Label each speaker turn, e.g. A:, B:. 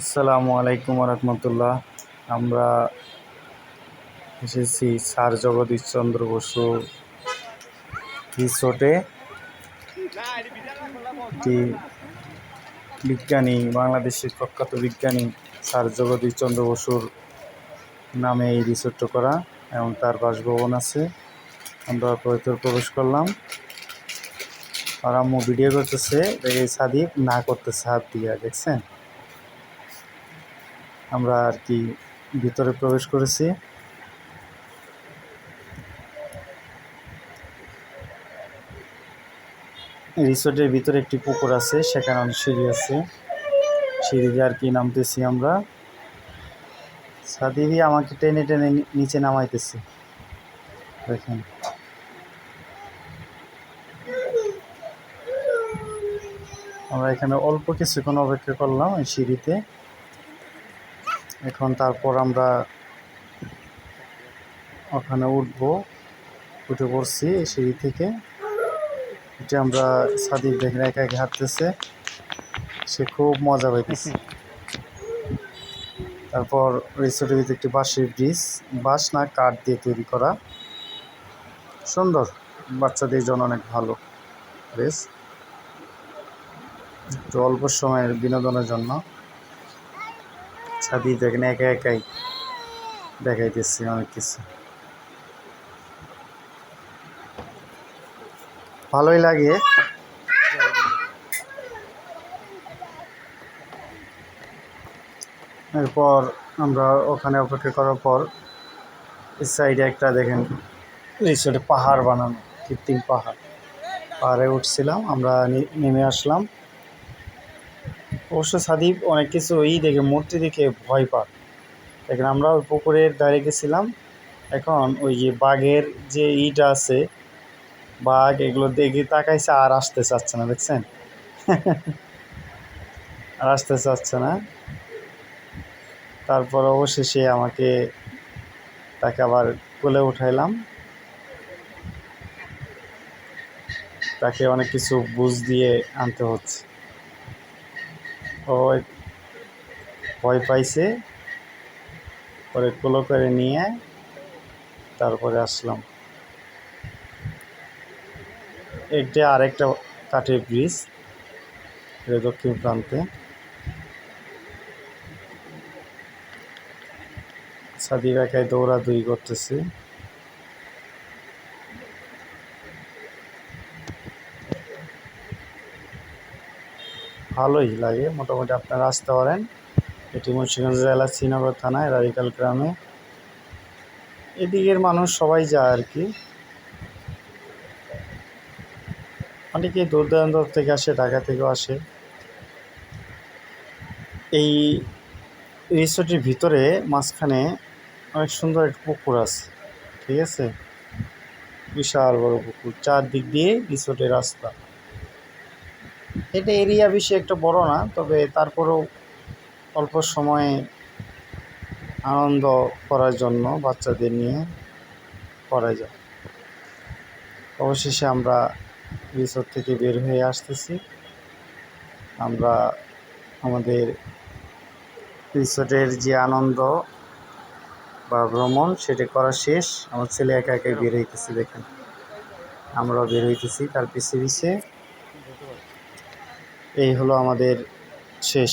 A: আসসালামু আলাইকুম রহমতুল্লাহ আমরা এসেছি স্যার জগদীশ চন্দ্র বসু রিসোর্টে। বিজ্ঞানী, বাংলাদেশের প্রখ্যাত বিজ্ঞানী স্যার জগদীশ চন্দ্র বসুর নামে এই রিসোর্টটা করা এবং তার বাসভবন আছে। আমরা ভেতর প্রবেশ করলাম। আর আম্মু ভিডিও করতেছে এই সাদিক না করতেছে হাত দিয়ে, দেখছেন? আমরা আর কি ভিতরে প্রবেশ করেছি। রিসোর্টের ভিতরে একটি পুকুর আছে, সেখানে অনেক সিঁড়ি আছে। সিঁড়ি দিয়ে আর কি নামতেছি আমরা। সাদিদি আমাকে টেনে টেনে নিচে নামাইতেছে। দেখেন। আমরা এখানে অল্প কিছুক্ষণ অপেক্ষা করলাম সিঁড়িতে। এখন তারপর আমরা ওখানে উঠবো, উঠে পড়ছি সিঁড়ি থেকে। উঠে আমরা সাদিক দেখেন একা একা হাঁটতেছে, সে খুব মজা পাইতেছে। তারপর রিসোর্টের ভিতরে একটি বাঁশের ব্রিজ বাঁশ না কাঠ দিয়ে তৈরি করা। সুন্দর, বাচ্চাদের জন্য অনেক ভালো বেশ একটু অল্প সময়ের বিনোদনের জন্য। ছাদি দেখেন একা একাই দেখাইতেছি অনেক কিছু। ভালোই লাগে। এরপর আমরা ওখানে অপেক্ষা করার পর সাইডে একটা দেখেন রিসোর্টে পাহাড় বানানো, কৃত্রিম পাহাড়। পাহাড়ে উঠছিলাম, আমরা নেমে আসলাম। অবশ্য সাদীপ অনেক কিছু এই দেখে, মূর্তি দেখে ভয় পায়। দেখেন, আমরা ওই পুকুরের ধারে গেছিলাম। এখন ওই যে বাঘের যে ইটা আছে, বাঘ এগুলো দেখে তাকাইছে আর আসতে চাচ্ছে না, দেখছেন? আর আসতে চাচ্ছে না। তারপর অবশেষে আমাকে তাকে আবার কোলে উঠাইলাম। তাকে অনেক কিছু বুঝ দিয়ে আনতে হচ্ছে। ও ভয় পাইছে। পরে কোলো করে নিয়ে তারপরে আসলাম। এটা আরেকটা কাঠের ব্রিজ এটা দক্ষিণ প্রান্তে। সাদিক একাই দৌড়াদৌড়ি করতেছে। ভালোই লাগে। মোটামুটি আপনারা আসতে পারেন। এটি মুন্সিগঞ্জ জেলা শ্রীনগর থানায় রারিকাল গ্রামে। এদিকের মানুষ সবাই যায় আর কি। অনেকে দূর দূরান্ত থেকে আসে, ঢাকা থেকেও আসে। এই রিসোর্টের ভিতরে মাঝখানে অনেক সুন্দর একটা পুকুর আছে, ঠিক আছে? বিশাল বড় পুকুর, চারদিক দিয়ে রিসোর্টের রাস্তা। এটা এরিয়া বেশি একটা বড় না, তবে তারপরেও অল্প সময়ে আনন্দ করার জন্য বাচ্চাদের নিয়ে করা যায়। অবশেষে আমরা রিসোর্ট থেকে বের হয়ে আসতেছি। আমরা আমাদের রিসোর্টের যে আনন্দ বা ভ্রমণ, সেটা করা শেষ। আমার ছেলে একা একাই বের হইতেছে, দেখেন। আমরাও বের হইতেছি তার পিছিয়ে পিছিয়ে এই হলো আমাদের শেষ